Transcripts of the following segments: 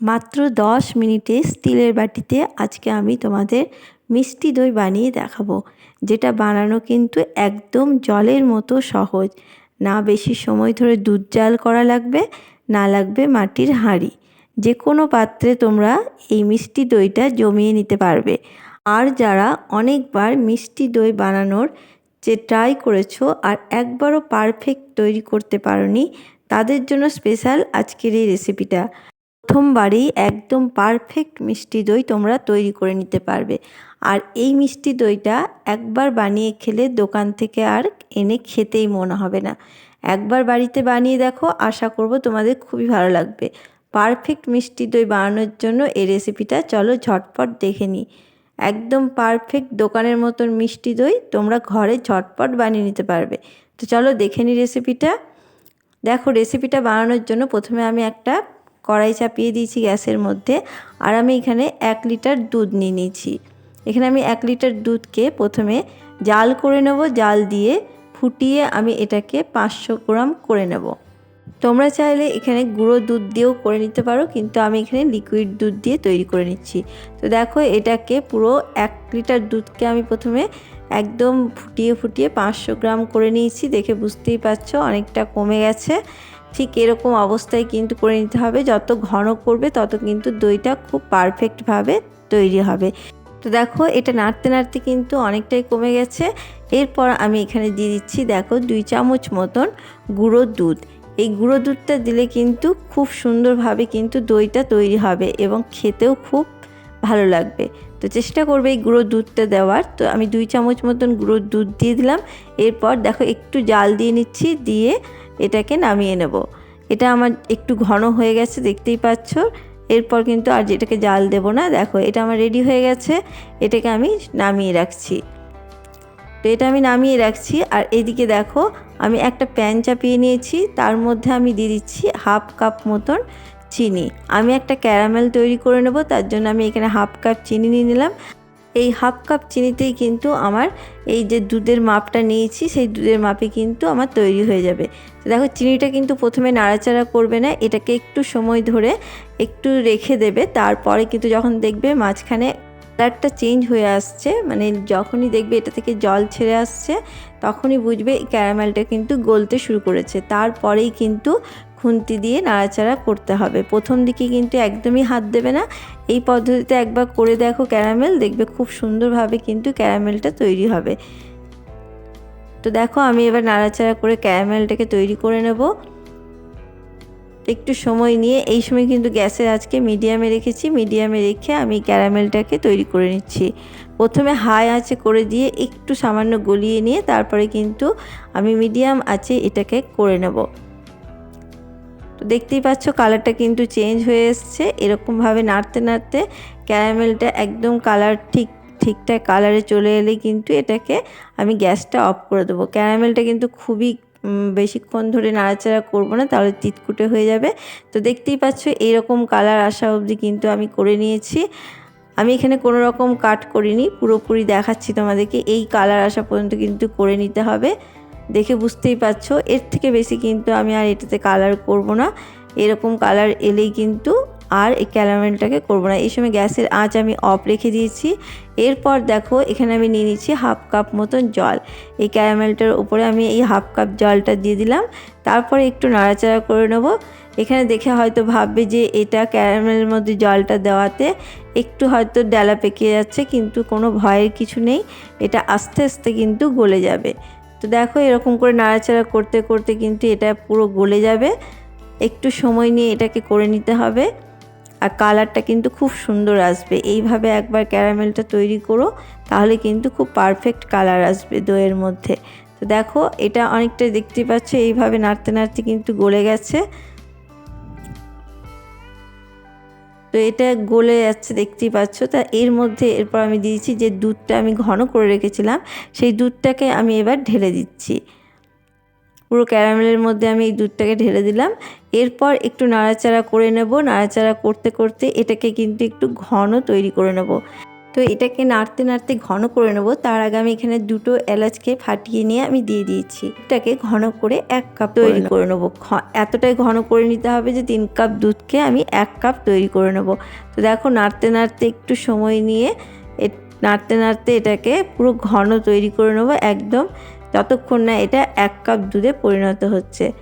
মাত্র দশ মিনিটে স্টিলের বাটিতে আজকে আমি তোমাদের মিষ্টি দই বানিয়ে দেখাবো, যেটা বানানো কিন্তু একদম জলের মতো সহজ। না বেশি সময় ধরে দুধ জাল করা লাগবে, না লাগবে মাটির হাঁড়ি। যে কোনো পাত্রে তোমরা এই মিষ্টি দইটা জমিয়ে নিতে পারবে। আর যারা অনেকবার মিষ্টি দই বানানোর যে ট্রাই করেছ আর একবারও পারফেক্ট তৈরি করতে পারোনি, তাদের জন্য স্পেশাল আজকের এই রেসিপিটা প্রথমবারেই একদম পারফেক্ট মিষ্টি দই তোমরা তৈরি করে নিতে পারবে। আর এই মিষ্টি দইটা একবার বানিয়ে খেলে দোকান থেকে আর এনে খেতেই মনে হবে না। একবার বাড়িতে বানিয়ে দেখো, আশা করব তোমাদের খুবই ভালো লাগবে। পারফেক্ট মিষ্টি দই বানানোর জন্য এই রেসিপিটা চলো ঝটপট দেখে নিই। একদম পারফেক্ট দোকানের মতন মিষ্টি দই তোমরা ঘরে ঝটপট বানিয়ে নিতে পারবে। তো চলো দেখে নিই রেসিপিটা দেখো রেসিপিটা বানানোর জন্য প্রথমে আমি একটা কড়াই চাপিয়ে দিয়েছি গ্যাসের মধ্যে আর আমি এখানে এক লিটার দুধ নিয়ে নিয়েছি। এখানে আমি এক লিটার দুধকে প্রথমে জাল করে নেব, জাল দিয়ে ফুটিয়ে আমি এটাকে পাঁচশো গ্রাম করে নেব। তোমরা চাইলে এখানে গুঁড়ো দুধ দিয়েও করে নিতে পারো, কিন্তু আমি এখানে লিকুইড দুধ দিয়ে তৈরি করে নিচ্ছি। তো দেখো, এটাকে পুরো এক লিটার দুধকে আমি প্রথমে একদম ফুটিয়ে ফুটিয়ে পাঁচশো গ্রাম করে নিয়েছি। দেখে বুঝতেই পারছ, অনেকটা কমে গেছে। ঠিক এরকম অবস্থায় কিন্তু করে নিতে হবে। যত ঘন করবে, তত কিন্তু দইটা খুব পারফেক্টভাবে তৈরি হবে। তো দেখো, এটা নাড়তে নাড়তে কিন্তু অনেকটাই কমে গেছে। এরপর আমি এখানে দিয়ে দিচ্ছি, দেখো, দুই চামচ মতন গুঁড়ো দুধ। এই গুঁড়ো দুধটা দিলে কিন্তু খুব সুন্দরভাবে কিন্তু দইটা তৈরি হবে এবং খেতেও খুব ভালো লাগবে। তো চেষ্টা করবে এই গুঁড়ো দুধটা দেওয়ার। তো আমি দুই চামচ মতন গুঁড়ো দুধ দিয়ে দিলাম। এরপর দেখো একটু জাল দিয়ে নিচ্ছি, দিয়ে এটাকে নামিয়ে নেব। এটা আমার একটু ঘন হয়ে গেছে, দেখতেই পাচ্ছ। এরপর কিন্তু আর যেটাকে জাল দেব না। দেখো এটা আমার রেডি হয়ে গেছে, এটাকে আমি নামিয়ে রাখছি। তো এটা আমি নামিয়ে রাখছি, আর এদিকে দেখো আমি একটা প্যান চাপিয়ে নিয়েছি। তার মধ্যে আমি দিয়ে দিচ্ছি হাফ কাপ মতন চিনি। আমি একটা ক্যারামেল তৈরি করে নেব, তার জন্য আমি এখানে হাফ কাপ চিনি নিয়ে নিলাম। এই হাফ কাপ চিনিতেই কিন্তু আমার এই যে দুধের মাপটা নিয়েছি, সেই দুধের মাপে কিন্তু আমার তৈরি হয়ে যাবে। দেখো, চিনিটা কিন্তু প্রথমে নাড়াচাড়া করবে না, এটাকে একটু সময় ধরে একটু রেখে দেবে, তারপরে কিন্তু যখন দেখবে মাঝখানে কালারটা চেঞ্জ হয়ে আসছে মানে যখনই দেখবে এটা থেকে জল ছেড়ে আসছে, তখনই বুঝবে ক্যারামেলটা কিন্তু গলতে শুরু করেছে। তারপরেই কিন্তু খুন্তি দিয়ে নাড়াচাড়া করতে হবে। প্রথম দিকে কিন্তু একদমই হাত দেবে না। এই পদ্ধতিতে একবার করে দেখো ক্যারামেল, দেখবে খুব সুন্দরভাবে কিন্তু ক্যারামেলটা তৈরি হবে। তো দেখো আমি এবার নাড়াচাড়া করে ক্যারামেলটাকে তৈরি করে নেব। একটু সময় নিয়ে, এই সময় কিন্তু গ্যাসের আজকে মিডিয়ামে রেখেছি। মিডিয়ামে রেখে আমি ক্যারামেলটাকে তৈরি করে নিচ্ছি। প্রথমে হাই আঁচে করে দিয়ে একটু সামান্য গলিয়ে নিয়ে, তারপরে কিন্তু আমি মিডিয়াম আছে এটাকে করে নেব। তো দেখতেই পাচ্ছ কালারটা কিন্তু চেঞ্জ হয়ে এসছে। এরকমভাবে নাড়তে নাড়তে ক্যারামেলটা একদম কালার ঠিক, ঠিকঠাক কালারে চলে এলে কিন্তু এটাকে আমি গ্যাসটা অফ করে দেবো। ক্যারামেলটা কিন্তু খুবই বেশিক্ষণ ধরে নাড়াচাড়া করব না, তাহলে তিতকুটে হয়ে যাবে। তো দেখতেই পাচ্ছ এইরকম কালার আসা অবধি কিন্তু আমি করে নিয়েছি। আমি এখানে কোনো রকম কাট করিনি, পুরোপুরি দেখাচ্ছি তোমাদেরকে। এই কালার আসা পর্যন্ত কিন্তু করে নিতে হবে। দেখে বুঝতেই পারছ। এর থেকে বেশি কিন্তু আমি আর এটাতে কালার করব না। এরকম কালার এলেই কিন্তু আর এই ক্যারামেলটাকে করব না। এই সময় গ্যাসের আঁচ আমি অফ রেখে দিয়েছি। এরপর দেখো, এখানে আমি নিয়ে নিচ্ছি হাফ কাপ মতন জল। এই ক্যারামেলটার উপরে আমি এই হাফ কাপ জলটা দিয়ে দিলাম। তারপরে একটু নাড়াচাড়া করে নেব। এখানে দেখে হয়তো ভাববে যে এটা ক্যারামেলের মধ্যে জলটা দেওয়াতে একটু হয়তো ডালা পেকে যাচ্ছে, কিন্তু কোনো ভয়ের কিছু নেই। এটা আস্তে আস্তে কিন্তু গলে যাবে। তো দেখো এরকম করে নাড়াচাড়া করতে করতে কিন্তু এটা পুরো গলে যাবে। একটু সময় নিয়ে এটাকে করে নিতে হবে। আর কালারটা কিন্তু খুব সুন্দর আসবে। এইভাবে একবার ক্যারামেলটা তৈরি করো, তাহলে কিন্তু খুব পারফেক্ট কালার আসবে দইয়ের মধ্যে। তো দেখো এটা অনেকটা দেখতে পাচ্ছ, এইভাবে নাড়তে নাড়তে কিন্তু গলে গেছে। তো এটা গলে যাচ্ছে, দেখতেই পাচ্ছ। তা এর মধ্যে এরপর আমি দিয়েছি যে দুধটা আমি ঘন করে রেখেছিলাম, সেই দুধটাকে আমি এবার ঢেলে দিচ্ছি। পুরো ক্যারামেলের মধ্যে আমি এই দুধটাকে ঢেলে দিলাম। এরপর একটু নাড়াচাড়া করে নেব। নাড়াচাড়া করতে করতে এটাকে কিন্তু একটু ঘন তৈরি করে নেব। তো এটাকে নাড়তে নাড়তে ঘন করে নেব। তার আগে আমি এখানে দুটো এলাচকে ফাটিয়ে নিয়ে আমি দিয়ে দিয়েছি। এটাকে ঘন করে এক কাপ তৈরি করে নেব। ঘ- এতটাই ঘন করে নিতে হবে যে তিন কাপ দুধকে আমি এক কাপ তৈরি করে নেব। তো দেখো নাড়তে নাড়তে একটু সময় নিয়ে এ- নাড়তে নাড়তে এটাকে পুরো ঘন তৈরি করে নেব একদম। যতক্ষণ না এটা এক কাপ দুধে পরিণত হচ্ছে।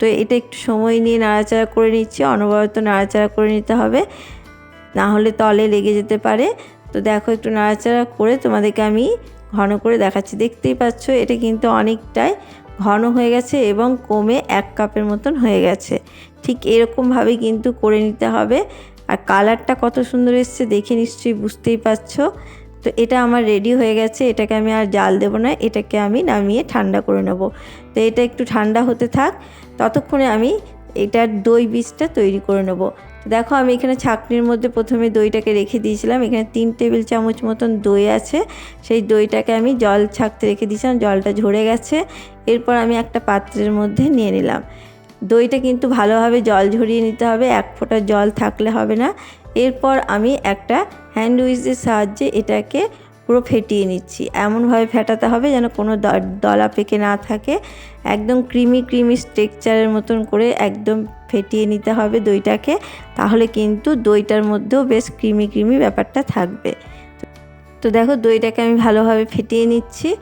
তো এটা একটু সময় নিয়ে নাড়াচাড়া করে নিচ্ছি, অনবরত নাড়াচাড়া করে নিতে হবে। না হলে তলে লেগে যেতে পারে। তো দেখো একটু নাড়াচাড়া করে তোমাদেরকে আমি ঘন করে দেখাচ্ছি। দেখতেই পাচ্ছ, এটা কিন্তু অনেকটাই ঘন হয়ে গেছে এবং কমে এক কাপের মতন হয়ে গেছে। ঠিক এরকমভাবে কিন্তু করে নিতে হবে। আর কালারটা কত সুন্দর এসছে দেখে নিশ্চয়ই বুঝতেই পারছ। তো এটা আমার রেডি হয়ে গেছে, এটাকে আমি আর জাল দেবো না, এটাকে আমি নামিয়ে ঠান্ডা করে নেব। তো এটা একটু ঠান্ডা হতে থাক, ততক্ষণে আমি এটার দই বীজটা তৈরি করে নেব। দেখো আমি এখানে ছাকনির মধ্যে প্রথমে দইটাকে রেখে দিয়েছিলাম, এখানে তিন টেবিল চামচ মতন দই আছে, সেই দইটাকে আমি জল ছাকতে রেখে দিয়েছিলাম, জলটা ঝরে গেছে, এরপর আমি একটা পাত্রের মধ্যে নিয়ে নিলাম। দইটা কিন্তু ভালোভাবে জল ঝরিয়ে নিতে হবে, এক ফোঁটা জল থাকলে হবে না এরপর আমি একটা হ্যান্ড উইচের সাহায্যে এটাকে পুরো ফেটিয়ে নিচ্ছি। এমনভাবে ফেটাতে হবে যেন কোনো দলা পেকে না থাকে। একদম ক্রিমি ক্রিমি স্ট্রেকচারের মতন করে একদম ফেটিয়ে নিতে হবে দইটাকে। তাহলে কিন্তু দইটার মধ্যেও বেশ ক্রিমি ক্রিমি ব্যাপারটা থাকবে। তো দেখো দইটাকে আমি ভালোভাবে ফেটিয়ে নিচ্ছি।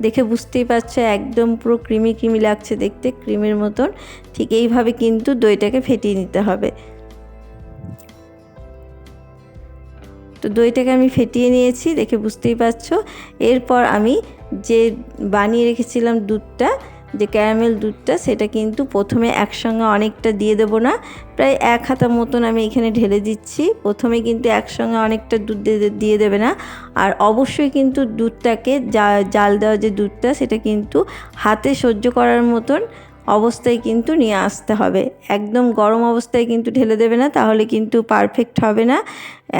দেখে বুঝতেই পারছ একদম পুরো ক্রিমি ক্রিমি লাগছে দেখতে, ক্রিমের মতন। ঠিক এইভাবে কিন্তু দইটাকে ফেটিয়ে নিতে হবে। তো দইটাকে আমি ফেটিয়ে নিয়েছি, দেখে বুঝতেই পারছ। এরপর আমি যে বানিয়ে রেখেছিলাম দুধটা, যে ক্যারামেল দুধটা, সেটা কিন্তু প্রথমে একসঙ্গে অনেকটা দিয়ে দেবো না। প্রায় এক হাতা মতন আমি এখানে ঢেলে দিচ্ছি। প্রথমে কিন্তু একসঙ্গে অনেকটা দুধ দিয়ে- দেবে না। আর অবশ্যই কিন্তু দুধটাকে জাল দেওয়া যে দুধটা, সেটা কিন্তু হাতে সহ্য করার মতন অবস্থায় কিন্তু নিয়ে আসতে হবে। একদম গরম অবস্থায় কিন্তু ঢেলে দেবে না, তাহলে কিন্তু পারফেক্ট হবে না,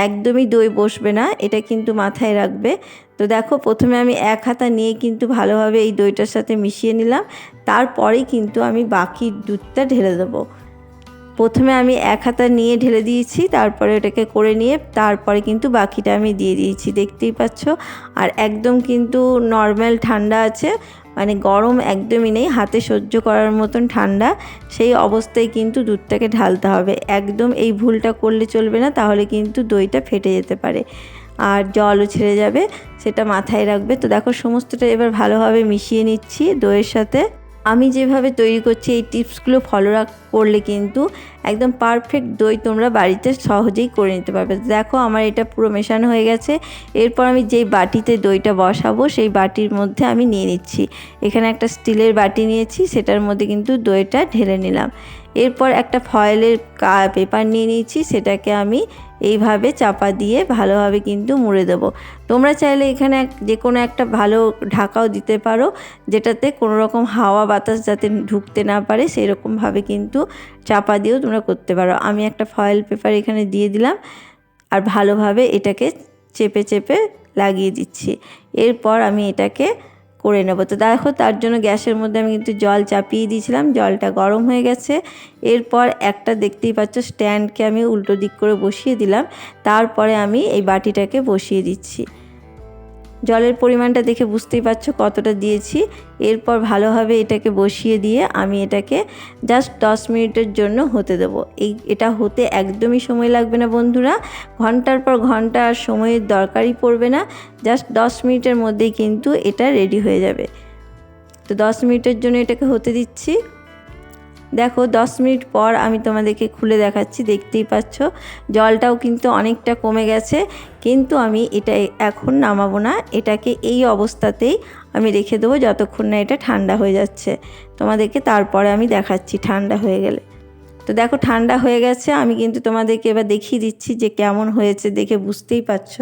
একদমই দই বসবে না, এটা কিন্তু মাথায় রাখবে। তো দেখো, প্রথমে আমি এক হাতা নিয়ে কিন্তু ভালোভাবে এই দইটার সাথে মিশিয়ে নিলাম, তারপরেই কিন্তু আমি বাকি দুধটা ঢেলে দেবো। প্রথমে আমি এক হাতা নিয়ে ঢেলে দিয়েছি, তারপরে ওটাকে করে নিয়ে তারপরে কিন্তু বাকিটা আমি দিয়ে দিয়েছি, দেখতেই পাচ্ছ। আর একদম কিন্তু নর্মাল ঠান্ডা আছে মানে গরম একদমই নেই, হাতে সহ্য করার মতন ঠান্ডা। সেই অবস্থায় কিন্তু দুধটাকে ঢালতে হবে। একদম এই ভুলটা করলে চলবে না, তাহলে কিন্তু দইটা ফেটে যেতে পারে। আর জলও ছেড়ে যাবে, সেটা মাথায় রাখবে। তো দেখো, সমস্তটা এবার ভালোভাবে মিশিয়ে নিচ্ছি দইয়ের সাথে। আমি যেভাবে তৈরি করছি, এই টিপসগুলো ফলো করলে কিন্তু একদম পারফেক্ট দই তোমরা বাড়িতে সহজেই করে নিতে পারবে। দেখো আমার এটা পুরো মেশানো হয়ে গেছে। এরপর আমি যেই বাটিতে দইটা বসাবো, সেই বাটির মধ্যে আমি নিয়ে নিচ্ছি। এখানে একটা স্টিলের বাটি নিয়েছি, সেটার মধ্যে কিন্তু দইটা ঢেলে নিলাম। এরপর একটা ফয়েলের পেপার নিয়ে নিয়েছি, সেটাকে আমি এইভাবে চাপা দিয়ে ভালোভাবে কিন্তু মুড়ে দেবো। তোমরা চাইলে এখানে যে কোনো একটা ভালো ঢাকাও দিতে পারো, যেটাতে কোনো রকম হাওয়া বাতাস যাতে ঢুকতে না পারে সেই রকমভাবে কিন্তু চাপা দিয়েও তোমরা করতে পারো। আমি একটা ফয়েল পেপার এখানে দিয়ে দিলাম আর ভালোভাবে এটাকে চেপে চেপে লাগিয়ে দিচ্ছি। এরপর আমি এটাকে করে নেব। তো দেখো, তার জন্য গ্যাসের মধ্যে আমি কিন্তু জল চাপিয়ে দিয়েছিলাম, জলটা গরম হয়ে গেছে। এরপর একটা দেখতেই পাচ্ছ স্ট্যান্ডকে আমি উল্টো দিক করে বসিয়ে দিলাম। তারপরে আমি এই বাটিটাকে বসিয়ে দিচ্ছি। জলের পরিমাণটা দেখে বুঝতেই পারছ কতটা দিয়েছি। এরপর ভালোভাবে এটাকে বসিয়ে দিয়ে আমি এটাকে জাস্ট দশ মিনিটের জন্য হতে দেবো। এই, এটা হতে একদমই সময় লাগবে না বন্ধুরা। ঘণ্টার পর ঘণ্টা আর সময়ের দরকারই পড়বে না। জাস্ট দশ মিনিটের মধ্যেই কিন্তু এটা রেডি হয়ে যাবে। তো দশ মিনিটের জন্য এটাকে হতে দিচ্ছি। দেখো, দশ মিনিট পর আমি তোমাদেরকে খুলে দেখাচ্ছি, দেখতেই পাচ্ছ। জলটাও কিন্তু অনেকটা কমে গেছে, কিন্তু আমি এটা এখন নামাবো না। এটাকে এই অবস্থাতেই আমি রেখে দেবো যতক্ষণ না এটা ঠান্ডা হয়ে যাচ্ছে। তোমাদেরকে তারপরে আমি দেখাচ্ছি ঠান্ডা হয়ে গেলে। তো দেখো, ঠান্ডা হয়ে গেছে। আমি কিন্তু তোমাদেরকে এবার দেখিয়ে দিচ্ছি যে কেমন হয়েছে, দেখে বুঝতেই পারছ।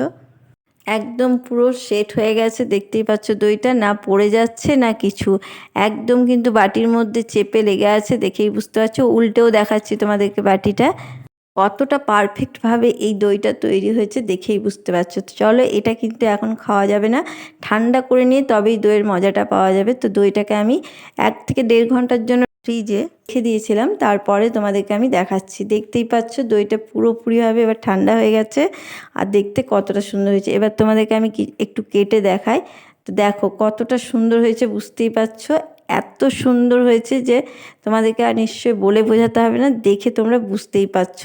একদম পুরো সেট হয়ে গেছে, দেখতেই পাচ্ছ দইটা না পড়ে যাচ্ছে না কিছু। একদম কিন্তু বাটির মধ্যে চেপে লেগে আছে, দেখেই বুঝতে পারছ। উল্টেও দেখাচ্ছি তোমাদেরকে বাটিটা। কতটা পারফেক্টভাবে এই দইটা তৈরি হয়েছে, দেখেই বুঝতে পারছ। তো চলো, এটা কিন্তু এখন খাওয়া যাবে না। ঠান্ডা করে নিয়ে তবেই দইয়ের মজাটা পাওয়া যাবে। তো দইটাকে আমি এক থেকে দেড় ঘণ্টার জন্য ফ্রিজে রেখে দিয়েছিলাম। তারপরে তোমাদেরকে আমি দেখাচ্ছি। দেখতেই পাচ্ছ দইটা পুরোপুরিভাবে এবার ঠান্ডা হয়ে গেছে আর দেখতে কতটা সুন্দর হয়েছে। এবার তোমাদেরকে আমি একটু কেটে দেখাই। তো দেখো কতটা সুন্দর হয়েছে, বুঝতেই পারছ? এত সুন্দর হয়েছে যে তোমাদেরকে আর নিশ্চয়ই বলে বোঝাতে হবে না, দেখে তোমরা বুঝতেই পারছ।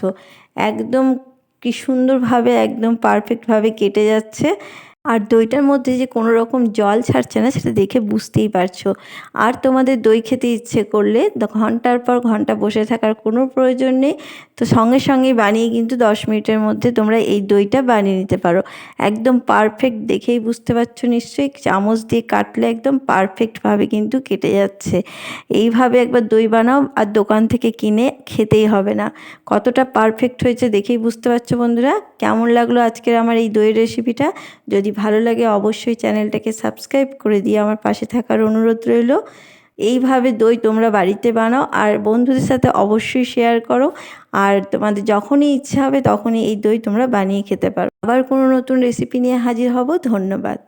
একদম কি সুন্দরভাবে, একদম পারফেক্টভাবে কেটে যাচ্ছে। আর দইটার মধ্যে যে কোনো রকম জল ছাড়ছে না, সেটা দেখে বুঝতেই পারছ। আর তোমাদের দই খেতে ইচ্ছে করলে ঘণ্টার পর ঘণ্টা বসে থাকার কোনো প্রয়োজন নেই। তো সঙ্গে সঙ্গেই বানিয়ে কিন্তু দশ মিনিটের মধ্যে তোমরা এই দইটা বানিয়ে নিতে পারো। একদম পারফেক্ট দেখেই বুঝতে পারছ নিশ্চয়ই। চামচ দিয়ে কাটলে একদম পারফেক্টভাবে কিন্তু কেটে যাচ্ছে। এইভাবে একবার দই বানাও আর দোকান থেকে কিনে খেতেই হবে না। কতটা পারফেক্ট হয়েছে দেখেই বুঝতে পারছ বন্ধুরা। কেমন লাগল আজকের আমার এই দইয়ের রেসিপিটা যদি ভালো লাগে অবশ্যই চ্যানেলটাকে সাবস্ক্রাইব করে দিয়ে আমার পাশে থাকার অনুরোধ রইল। এইভাবে দই তোমরা বাড়িতে বানাও আর বন্ধুদের সাথে অবশ্যই শেয়ার করো। আর তোমাদের যখনই ইচ্ছা হবে তখনই এই দই তোমরা বানিয়ে খেতে পারো। আবার কোনো নতুন রেসিপি নিয়ে হাজির হব। ধন্যবাদ।